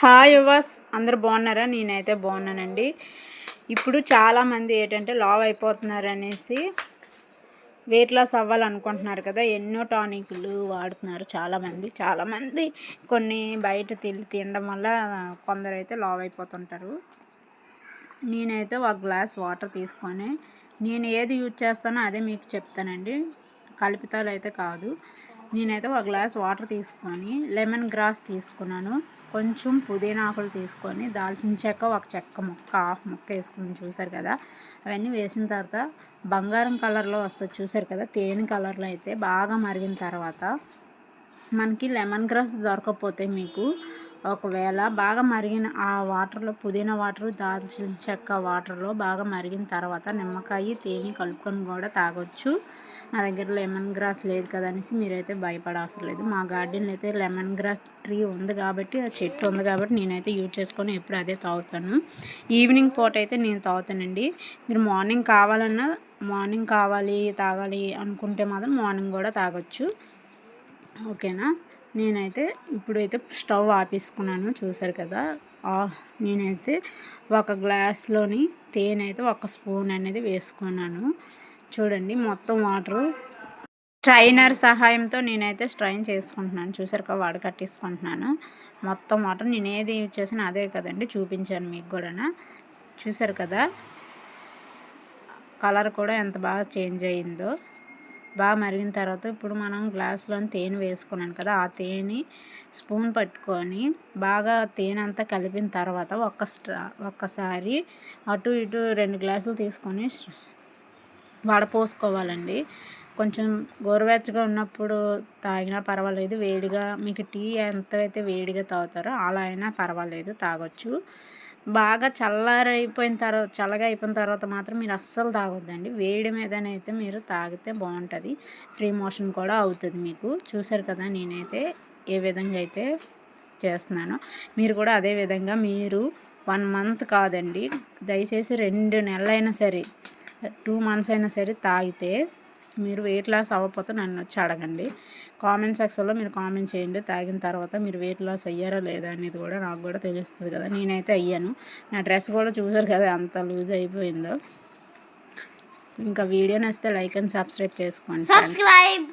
Hi yours అందరు బాగున్నారా? నేనైతే బాగున్నానండి. ఇప్పుడు చాలామంది ఏంటంటే లావ్ అయిపోతున్నారు అనేసి వెయిట్ లాస్ అవ్వాలనుకుంటున్నారు కదా ఎన్నో టానిక్లు వాడుతున్నారు చాలామంది. చాలామంది కొన్ని బయట తిని తినడం వల్ల కొందరైతే లావ్ అయిపోతుంటారు. నేనైతే ఒక గ్లాస్ వాటర్ తీసుకొని నేను ఏది యూజ్ చేస్తానో అదే మీకు చెప్తానండి. కల్పితాలు అయితే కాదు. నేనైతే ఒక గ్లాస్ వాటర్ తీసుకొని లెమన్ గ్రాస్ తీసుకున్నాను. కొంచెం పుదీనా ఆకులు తీసుకొని దాల్చిన చెక్క ఒక చెక్క ముక్క హాఫ్ ముక్క వేసుకుని చూసారు కదా? అవన్నీ వేసిన తర్వాత బంగారం కలర్లో వస్తుంది చూసారు కదా? తేనె కలర్లో అయితే బాగా మరిగిన తర్వాత మనకి లెమన్ గ్రాస్ దొరకకపోతే మీకు ఒకవేళ బాగా మరిగిన ఆ వాటర్లో పుదీనా వాటర్ దాల్చిన చెక్క వాటర్లో బాగా మరిగిన తర్వాత నిమ్మకాయ తేనె కలుపుకొని కూడా తాగొచ్చు. నా దగ్గర లెమన్ గ్రాస్ లేదు కదా అనేసి మీరైతే భయపడాల్సిన లేదు. మా గార్డెన్లో అయితే లెమన్ గ్రాస్ ట్రీ ఉంది కాబట్టి ఆ చెట్టు ఉంది కాబట్టి నేనైతే యూజ్ చేసుకొని ఎప్పుడు అదే తాగుతాను. ఈవినింగ్ పూట అయితే నేను తాగుతానండి. మీరు మార్నింగ్ కావాలన్నా మార్నింగ్ కావాలి తాగాలి అనుకుంటే మాత్రం మార్నింగ్ కూడా తాగొచ్చు. ఓకేనా? నేనైతే ఇప్పుడైతే స్టవ్ ఆపేసుకున్నాను చూసారు కదా? నేనైతే ఒక గ్లాస్లోని తేనె అయితే ఒక స్పూన్ అనేది వేసుకున్నాను. చూడండి మొత్తం వాటర్. స్ట్రైనర్ సహాయంతో నేనైతే స్ట్రైన్ చేసుకుంటున్నాను. చూసారు కదా వాడు కట్టేసుకుంటున్నాను. మొత్తం వాటర్ నేను ఏది యూజ్ చేసినా అదే కదండి చూపించాను మీకు కూడా చూసారు కదా కలర్ కూడా ఎంత బాగా చేంజ్ అయ్యిందో బాగా మరిగిన తర్వాత ఇప్పుడు మనం గ్లాస్లో తేనె వేసుకున్నాను కదా ఆ తేనె స్పూన్ పట్టుకొని బాగా తేనె అంతా కలిపిన తర్వాత ఒక్క స్ట్రా ఒక్కసారి అటు ఇటు రెండు గ్లాసులు తీసుకొని వడపోసుకోవాలండి. కొంచెం గోరువెచ్చగా ఉన్నప్పుడు తాగినా పర్వాలేదు. వేడిగా మీకు టీ ఎంత అయితే వేడిగా తాగుతారో అలా అయినా పర్వాలేదు తాగొచ్చు. బాగా చల్లారైపోయిన తర్వాత చల్లగా అయిపోయిన తర్వాత మాత్రం మీరు అస్సలు తాగొద్దండి. వేడి మీదనైతే మీరు తాగితే బాగుంటుంది. ఫ్రీ మోషన్ కూడా అవుతుంది మీకు. చూసారు కదా నేనైతే ఏ విధంగా అయితే చేస్తున్నాను. మీరు కూడా అదే విధంగా మీరు వన్ మంత్ కాదండి. దయచేసి రెండు నెలలైనా సరే టూ మంత్స్ అయినా సరే తాగితే మీరు వెయిట్ లాస్ అవ్వకపోతే నన్ను వచ్చి అడగండి. కామెంట్ సెక్షన్లో మీరు కామెంట్ చేయండి. తాగిన తర్వాత మీరు వెయిట్ లాస్ అయ్యారా లేదా అనేది కూడా నాకు కూడా తెలుస్తుంది కదా. నేనైతే అయ్యాను. నా డ్రెస్ కూడా చూసారు కదా అంత లూజ్ అయిపోయిందో. ఇంకా వీడియో నచ్చితే లైక్ అండ్ సబ్స్క్రైబ్ చేసుకోండి. సబ్స్క్రైబ్